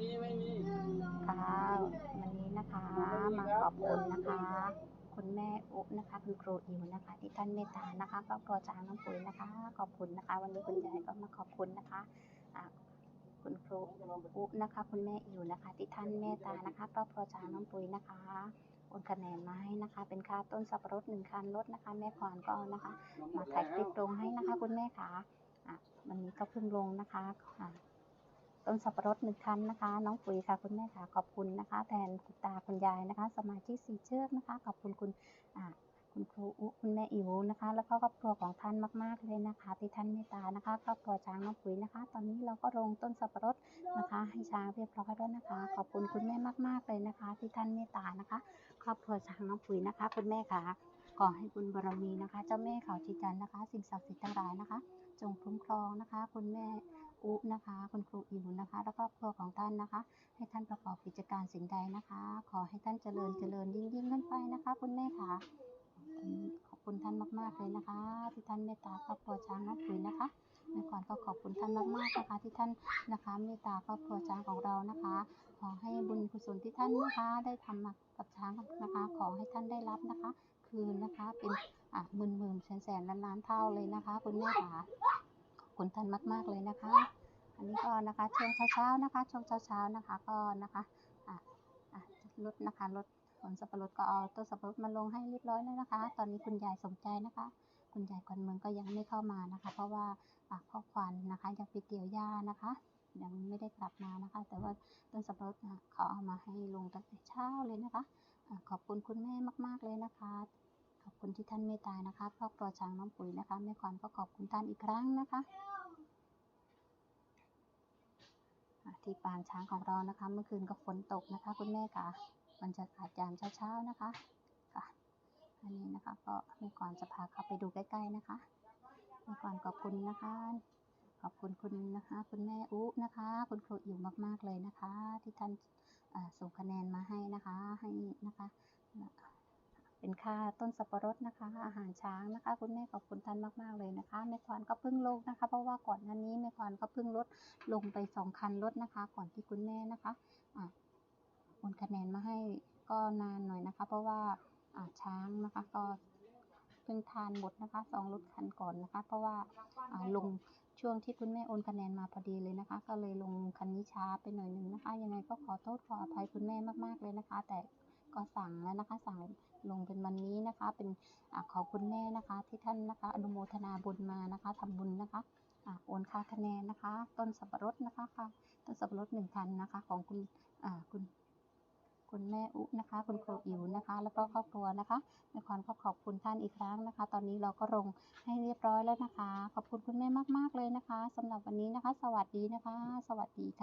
มีไม่มีค่ะวันนี้นะคะมาขอบคุณนะคะ คุณแม่อุนะคะคุณครูอิ๋วนะคะ ที่ท่านเมตตานะคะครอบครัวจางน้ำปุ๋ยนะคะ ขอบคุณนะคะ วันนี้คุณยายก็มาขอบคุณนะคะอ่าคุณครูอุนะคะ คุณแม่อิ๋วนะคะ ที่ท่านเมตตานะคะครอบครัวจางน้ำปุ๋ยนะคะโอนคะแนนมาให้นะคะ เป็นค่าต้นสับปะรดหนึ่งคันรถนะคะ แม่ขวานก็นะคะ มาถ่ายคลิปลงให้นะคะ คุณแม่ค่ะอะวันนี้ก็เพิ่งลงนะคะอะ ต้นสับปะรดหนึ่งคันนะคะ น้องปุ๋ยค่ะคุณแม่ค่ะขอบคุณนะคะ แทนคุณตาคุณยายนะคะ สมาชิกสีเชือกนะคะ ขอบคุณคุณอ่าคุณครูอุคุณแม่อิ๋วนะคะ แล้วก็ครอบครัวของท่านมาก ๆ เลยนะคะที่ท่านเมตตานะคะครอบครัวช้างน้องปุ๋ยนะคะ ตอนนี้เราก็ลงต้นสับปะรดนะคะ ให้ช้างเรียบร้อยแล้วนะคะ ขอบคุณคุณแม่มาก ๆ เลยนะคะ ที่ท่านเมตตานะคะ ครอบครัวช้างน้องปุ๋ยนะคะ คุณแม่ค่ะขอให้บุญบารมีนะคะ เจ้าแม่เขาชีจันนะคะ สิ่งศักดิ์สิทธิ์ทั้งหลายนะคะ จงคุ้มครองนะคะ คุณแม่ อุ๊นะคะ คุณครูอิ๋วนะคะ และครอบครัวของท่านนะคะ ให้ท่านประกอบกิจการสิ่งใดนะคะ ขอให้ท่านเจริญเจริญยิ่งยิ่งขึ้นไปนะคะ คุณแม่ค่ะขอบคุณท่านมากๆเลยนะคะ ที่ท่านเมตตาครอบครัวช้างนักปุ๋ยนะคะในก่อนก็ขอบคุณท่านมากๆนะคะ ที่ท่านนะคะเมตตาครอบครัวช้างของเรานะคะ ขอให้บุญกุศลที่ท่านนะคะ ได้ทำมากับช้างนะคะ ขอให้ท่านได้รับนะคะ คืนนะคะเป็นอะหมื่นหมื่นแสนแสนล้านล้านเท่าเลยนะคะ คุณแม่ค่ะ ขอบคุณท่านมาก ๆ เลยนะคะ อันนี้ก็นะคะช่วงเช้าๆนะคะ ช่วงเช้าๆนะคะก็นะคะอะอะรถนะคะรถขนสับปะรดก็เอาต้นสับปะรดมาลงให้เรียบร้อยแล้วนะคะ ตอนนี้คุณยายสมใจนะคะ คุณยายคนเมืองก็ยังไม่เข้ามานะคะ เพราะว่าพ่อควันนะคะยังไปเกี่ยวหญ้านะคะ ยังไม่ได้กลับมานะคะ แต่ว่าต้นสับปะรดเขาเอามาให้ลงตั้งแต่เช้าเลยนะคะอะขอบคุณคุณแม่มาก ๆเลยนะคะ ขอบคุณที่ท่านเมตตานะคะครอบครัวช้างน้องปุ๋ยนะคะแม่ควันก็ขอบคุณท่านอีกครั้งนะคะ อะ ที่ปางช้างของเรานะคะ เมื่อคืนก็ฝนตกนะคะ คุณแม่ค่ะบรรยากาศยามเช้าๆนะคะค่ะ อันนี้นะคะก็แม่ก่อนจะพาเข้าไปดูใกล้ๆนะคะแม่ก่อนขอบคุณนะคะ ขอบคุณคุณนะคะ คุณแม่อุนะคะ คุณครูอิ๋วมากๆเลยนะคะ ที่ท่านส่งคะแนนมาให้นะคะให้นะคะ เป็นค่าต้นสับปะรดนะคะ อาหารช้างนะคะ คุณแม่ขอบคุณท่านมากๆเลยนะคะแม่ควานก็เพิ่งลงนะคะ เพราะว่าก่อนหน้านี้แม่ควานก็เพิ่งลดลงไปสองคันรถนะคะ ก่อนที่คุณแม่นะคะอะโอนคะแนนมาให้ก็นานหน่อยนะคะ เพราะว่าอ่าช้างนะคะก็เพิ่งทานหมดนะคะสองรถคันก่อนนะคะ เพราะว่าอ่าลงช่วงที่คุณแม่โอนคะแนนมาพอดีเลยนะคะ ก็เลยลงคันนี้ช้าไปหน่อยหนึ่งนะคะ ยังไงก็ขอโทษขออภัยคุณแม่มากๆเลยนะคะ แต่ ก็สั่งแล้วนะคะสั่งลงเป็นวันนี้นะคะ เป็นอขอบคุณแม่นะคะ ที่ท่านนะคะ อนุโมทนาบุญมานะคะทำบุญนะคะอ่าโอนค่าคะแนนนะคะ ต้นสับปะรดนะคะค่ะต้นสับปะรดหนึ่งพันนะคะ ของคุณคุณคุณแม่อุนะคะ คุณครูอิ๋วนะคะ แล้วก็ครอบครัวนะคะในความก็ขอบคุณท่านอีกครั้งนะคะ ตอนนี้เราก็ลงให้เรียบร้อยแล้วนะคะ ขอบคุณคุณแม่มากๆเลยนะคะสำหรับวันนี้นะคะ สวัสดีนะคะ สวัสดีค่ะ